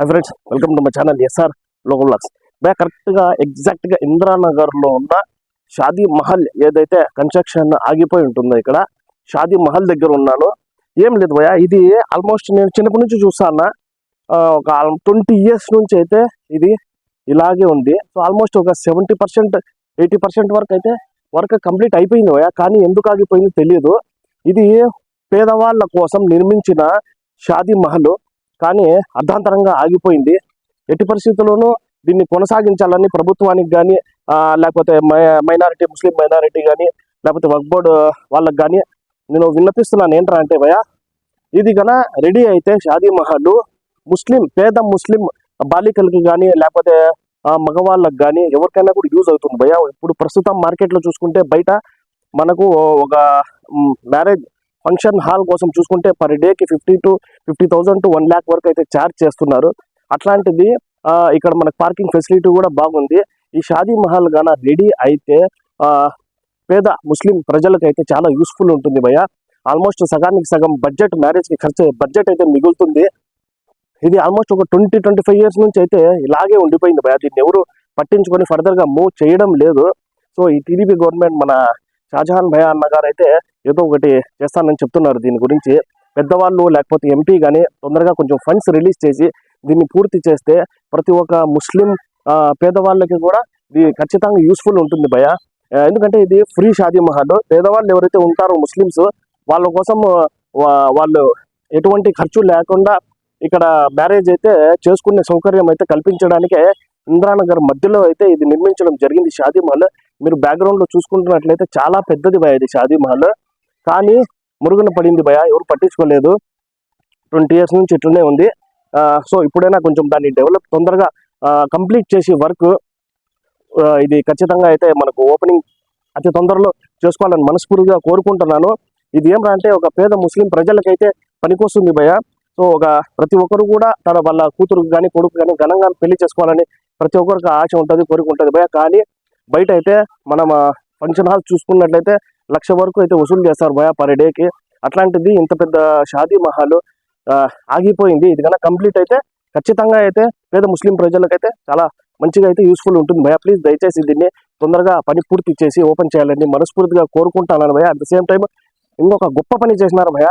Hi friends welcome to my channel S R local blogs బా కరెక్ట్గా ఎగ్జాక్ట్గా ఇందిరానగర్లో ఉన్న షాదీ మహల్ ఏదైతే కన్స్ట్రక్షన్ ఆగిపోయి ఉంటుందో ఇక్కడ షాదీ మహల్ దగ్గర ఉన్నాను. ఏం లేదు భయ ఇది ఆల్మోస్ట్ నేను చిన్నప్పటి నుంచి చూస్తాను ఒక ట్వంటీ ఇయర్స్ నుంచి అయితే ఇది ఇలాగే ఉంది. సో ఆల్మోస్ట్ ఒక సెవెంటీ పర్సెంట్ ఎయిటీ పర్సెంట్ వరకు అయితే వర్క్ కంప్లీట్ అయిపోయింది భయ కానీ ఎందుకు ఆగిపోయిందో తెలియదు ఇది పేదవాళ్ళ కోసం నిర్మించిన షాదీ మహల్. కానీ అర్ధాంతరంగా ఆగిపోయింది. ఎట్టి పరిస్థితుల్లోనూ దీన్ని కొనసాగించాలని ప్రభుత్వానికి కానీ లేకపోతే మైనారిటీ ముస్లిం మైనారిటీ కానీ లేకపోతే వక్ బోర్డు వాళ్ళకి కానీ నేను విన్నపిస్తున్నాను. ఏంట్రా అంటే భయ ఇది గన రెడీ అయితే షాదీ మహల్ ముస్లిం పేద ముస్లిం బాలికలకి కానీ లేకపోతే మగవాళ్ళకి కానీ ఎవరికైనా కూడా యూజ్ అవుతుంది భయ ఇప్పుడు ప్రస్తుతం మార్కెట్లో చూసుకుంటే బయట మనకు ఒక మ్యారేజ్ ఫంక్షన్ హాల్ కోసం చూసుకుంటే పర్ డేకి fifty to fifty thousand to one lakh వరకు అయితే ఛార్జ్ చేస్తున్నారు. అట్లాంటిది ఇక్కడ మనకు పార్కింగ్ ఫెసిలిటీ కూడా బాగుంది. ఈ షాదీ మహల్ గాన రెడీ అయితే పేద ముస్లిం ప్రజలకైతే చాలా యూస్ఫుల్ ఉంటుంది భయ ఆల్మోస్ట్ సగానికి సగం బడ్జెట్ మ్యారేజ్కి ఖర్చు బడ్జెట్ అయితే మిగులుతుంది. ఇది ఆల్మోస్ట్ ఒక ట్వంటీ ట్వంటీ ఫైవ్ ఇయర్స్ నుంచి అయితే ఇలాగే ఉండిపోయింది భయ దీన్ని ఎవరు పట్టించుకొని ఫర్దర్గా మూవ్ చేయడం లేదు. సో ఈ టీడీపీ గవర్నమెంట్ మన షాజహాన్ భయ అన్నగారు అయితే ఏదో ఒకటి చేస్తానని చెప్తున్నారు. దీని గురించి పెద్దవాళ్ళు లేకపోతే ఎంపీ కానీ తొందరగా కొంచెం ఫండ్స్ రిలీజ్ చేసి దీన్ని పూర్తి చేస్తే ప్రతి ఒక్క ముస్లిం ఆ, పేదవాళ్ళకి కూడా ఇది ఖచ్చితంగా యూస్ఫుల్ ఉంటుంది భయ ఎందుకంటే ఇది ఫ్రీ షాదీ మహల్. పేదవాళ్ళు ఎవరైతే ఉంటారో ముస్లిమ్స్ వాళ్ళ కోసం వాళ్ళు ఎటువంటి ఖర్చు లేకుండా ఇక్కడ మ్యారేజ్ అయితే చేసుకునే సౌకర్యం అయితే కల్పించడానికే ఇంద్రానగర్ మధ్యలో అయితే ఇది నిర్మించడం జరిగింది షాదీ మహల్. మీరు బ్యాక్గ్రౌండ్లో చూసుకుంటున్నట్లయితే చాలా పెద్దది భయ ఇది షాదీ మహల్. కానీ మురుగున పడింది భయ ఎవరు పట్టించుకోలేదు. ట్వంటీ ఇయర్స్ నుంచి ఇట్లనే ఉంది. ఆ, సో ఇప్పుడైనా కొంచెం దాన్ని డెవలప్ తొందరగా కంప్లీట్ చేసి వర్క్ ఇది ఖచ్చితంగా అయితే మనకు ఓపెనింగ్ అతి తొందరలో చేసుకోవాలని మనస్ఫూర్తిగా కోరుకుంటున్నాను. ఇది ఏం అంటే ఒక పేద ముస్లిం ప్రజలకైతే పనికొస్తుంది భయ. సో ఒక ప్రతి ఒక్కరు కూడా తన వాళ్ళ కూతురు కానీ కొడుకు కానీ ఘనంగా పెళ్ళి చేసుకోవాలని ప్రతి ఒక్కరికి ఆశ ఉంటుంది కోరిక ఉంటుంది భయ. కానీ బయట అయితే మనం ఫంక్షన్ హాల్ చూసుకున్నట్లయితే లక్ష వరకు అయితే వసూలు చేస్తారు భయ పర్ డేకి. అట్లాంటిది ఇంత పెద్ద షాదీ మహల్ ఆగిపోయింది. ఇది కన్నా కంప్లీట్ అయితే ఖచ్చితంగా అయితే పేద ముస్లిం ప్రజలకైతే చాలా మంచిగా అయితే యూస్ఫుల్ ఉంటుంది భయ. ప్లీజ్ దయచేసి దీన్ని తొందరగా పని పూర్తి చేసి ఓపెన్ చేయాలని మనస్ఫూర్తిగా కోరుకుంటాను భయ. అట్ ద సేమ్ టైం ఇంకొక గొప్ప పని చేసినారు భయ.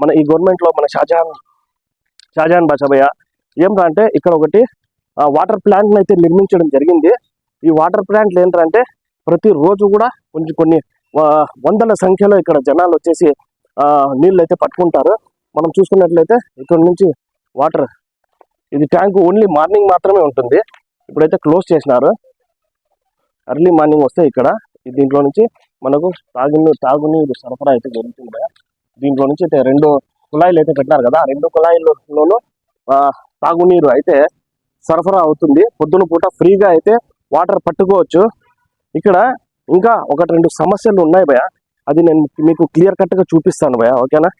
మన ఈ గవర్నమెంట్లో మన షాజహాన్ షాజహాన్ బాషా భయ. ఏమిటంటే ఇక్కడ ఒకటి వాటర్ ప్లాంట్ని అయితే నిర్మించడం జరిగింది. ఈ వాటర్ ప్లాంట్లు ఏంటంటే ప్రతి రోజు కూడా కొంచెం కొన్ని వందల సంఖ్యలో ఇక్కడ జనాలు వచ్చేసి నీళ్ళు అయితే పట్టుకుంటారు. మనం చూసుకున్నట్లయితే ఇక్కడ నుంచి వాటర్ ఇది ట్యాంక్ ఓన్లీ మార్నింగ్ మాత్రమే ఉంటుంది. ఇప్పుడైతే క్లోజ్ చేసినారు. ఎర్లీ మార్నింగ్ వస్తే ఇక్కడ దీంట్లో నుంచి మనకు తాగునీరు తాగునీరు సరఫరా అయితే జరుగుతుంది. దీంట్లో నుంచి అయితే రెండు కుళాయిలు అయితే పెట్టినారు కదా రెండు కుళాయిలలోనూ తాగునీరు అయితే సరఫరా అవుతుంది. పొద్దున పూట ఫ్రీగా అయితే వాటర్ పట్టుకోవచ్చు. ఇక్కడ ఇంకా ఒకటి రెండు సమస్యలు ఉన్నాయి భయ అది నేను మీకు క్లియర్ కట్గా చూపిస్తాను భయ ఓకేనా?